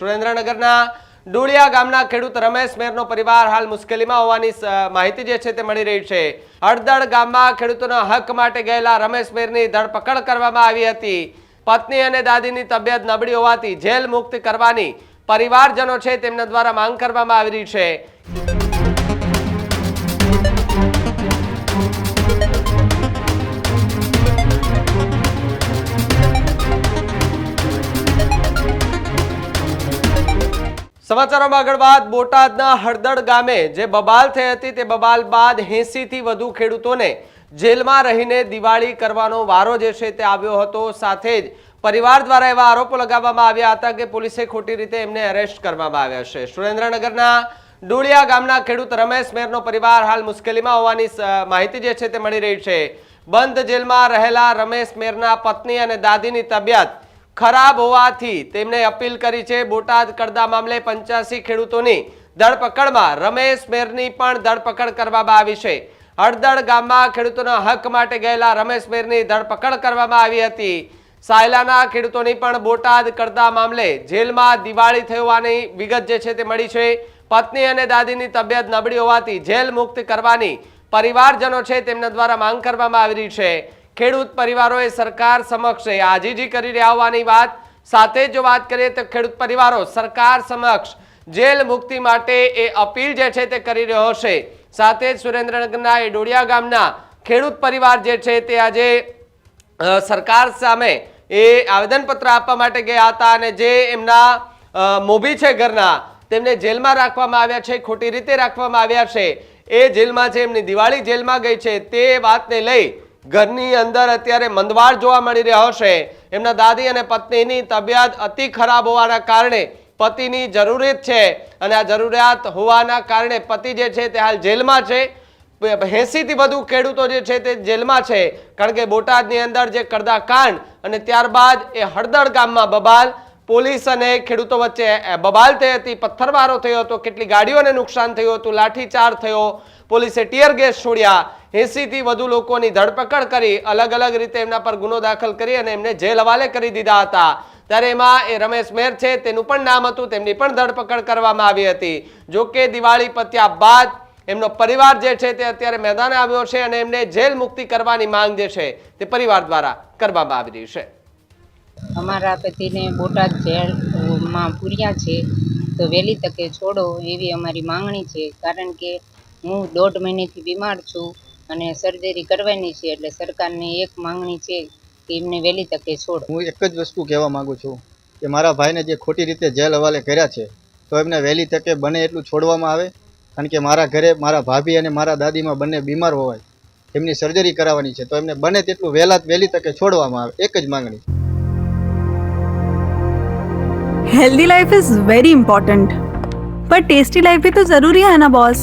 સુરેન્દ્રનગરના ડુળિયા ગામના ખેડૂત રમેશ મેરનો પરિવાર હાલ મુશ્કેલીમાં હોવાની માહિતી જે છે તે મળી રહી છે. હળદળ ગામમાં ખેડૂતોના હક માટે ગયેલા રમેશ મેરની ધરપકડ કરવામાં આવી હતી. પત્ની અને દાદીની તબિયત નબળી હોવાથી જેલ મુક્ત કરવાની પરિવારજનો છે તેમના દ્વારા માંગ કરવામાં આવી રહી છે. સમાચારોમાં આગળ વાત, બોટાદના હળદળ ગામે જે બબાલ થઈ હતી તે બબાલ બાદ એંસીથી વધુ ખેડૂતોને જેલમાં રહીને દિવાળી કરવાનો વારો જે છે તે આવ્યો હતો. સાથે જ પરિવાર દ્વારા એવા આરોપો લગાવવામાં આવ્યા હતા કે પોલીસે ખોટી રીતે એમને અરેસ્ટ કરવામાં આવ્યા છે. સુરેન્દ્રનગરના ડોળિયા ગામના ખેડૂત રમેશ મેરનો પરિવાર હાલ મુશ્કેલીમાં હોવાની માહિતી જે છે તે મળી રહી છે. બંધ જેલમાં રહેલા રમેશ મેરના પત્ની અને દાદીની તબિયત ખરાબ હોવાથી તેમણે અપીલ કરી છે બોટાદ કડદા મામલે પંચ્યાસી ખેડૂતોની ધરપકડમાં રમેશ મેરની પણ ધરપકડ કરવામાં આવી છે. હળદળ ગામમાં ખેડૂતોના હક માટે ગયેલા રમેશ મેરની ધરપકડ કરવામાં આવી હતી. સાયલાના ખેડૂતોની પણ બોટાદ કરતા મામલે જેલમાં દિવાળી થઈ હોવાની વિગત જે છે તે મળી છે. પત્ની અને દાદીની તબિયત નબળી હોવાથી જેલ મુક્ત કરવાની પરિવારજનો છે તેમના દ્વારા માંગ કરવામાં આવી રહી છે. ખેડૂત પરિવારોએ સરકાર સમક્ષ આજીજી કરી રહ્યા હોવાની વાત. સાથે જો વાત કરીએ તો ખેડૂત પરિવારો સરકાર સમક્ષ જેલ મુક્તિ માટે એ અપીલ જે છે તે કરી રહ્યો છે. સાથે જ સુરેન્દ્રનગરના એ ડોડિયા ગામના ખેડૂત પરિવાર જે છે તે આજે સરકાર સામે એ આવેદનપત્ર આપવા માટે ગયા હતા અને જે એમના મોભી છે ઘરના તેમને જેલમાં રાખવામાં આવ્યા છે, ખોટી રીતે રાખવામાં આવ્યા છે. એ જેલમાં છે એમની દિવાળી જેલમાં ગઈ છે તે વાતને લઈ ઘરની અંદર અત્યારે મંદવાર જોવા મળી રહ્યો છે. એમના દાદી અને પત્નીની તબિયત અતિ ખરાબ હોવાના કારણે પતિની જરૂરિયાત છે અને આ જરૂરિયાત હોવાના કારણે પતિ જે છે તે હાલ જેલમાં છે. એંસીથી વધુ ખેડૂતો જે છે તે જેલમાં છે. કારણ કે બોટાદની અંદર જે કરદા કાંડ અને ત્યારબાદ એ હળદળ ગામમાં બબાલ, પોલીસ અને ખેડૂતો વચ્ચે બબાલ થઈ હતી પથ્થરમારો થયો હતો, કેટલી ગાડીઓને નુકસાન થયું હતું, લાઠીચાર્જ થયો. પોલીસે ટીયર ગેસ છોડ્યા. એસી થી વધુ લોકોની ધરપકડ કરી, અલગ અલગ રીતે એમના પર ગુનો દાખલ કરી અને એમને જેલ હવાલે કરી દીધા હતા. ત્યારે એમાં એ રમેશ મેર છે, તેનું પણ નામ હતું, તેમની પણ ધરપકડ કરવામાં આવી હતી. જો કે દિવાળી પત્યા બાદ એમનો પરિવાર જે છે તે અત્યારે મેદાને આવ્યો છે અને એમને જેલ મુક્તિ કરવાની માંગ જે છે તે પરિવાર દ્વારા કરવામાં આવી રહી છે. અમારા પતિને બોટાદ જેલમાં પૂર્યા છે, તો વહેલી તકે છોડો એવી અમારી માંગણી છે. કારણ કે હું દોઢ મહિનેથી બીમાર છું અને સર્જરી કરવાની છે એટલે સરકારની એક માંગણી છે કે એમને વહેલી તકે છોડ. હું એક જ વસ્તુ કહેવા માગું છું કે મારા ભાઈને જે ખોટી રીતે જેલ હવાલે કર્યા છે તો એમને વહેલી તકે બને એટલું છોડવામાં આવે કારણ કે મારા ઘરે મારા ભાભી અને મારા દાદીમાં બંને બીમાર હોવાય એમની સર્જરી કરાવવાની છે તો એમને બને તેટલું વહેલા વહેલી તકે છોડવામાં આવે એક જ માંગણી. Healthy life is very important પર ટેસ્ટી લાઈફ ભી તો જરૂરી હે ના બોસ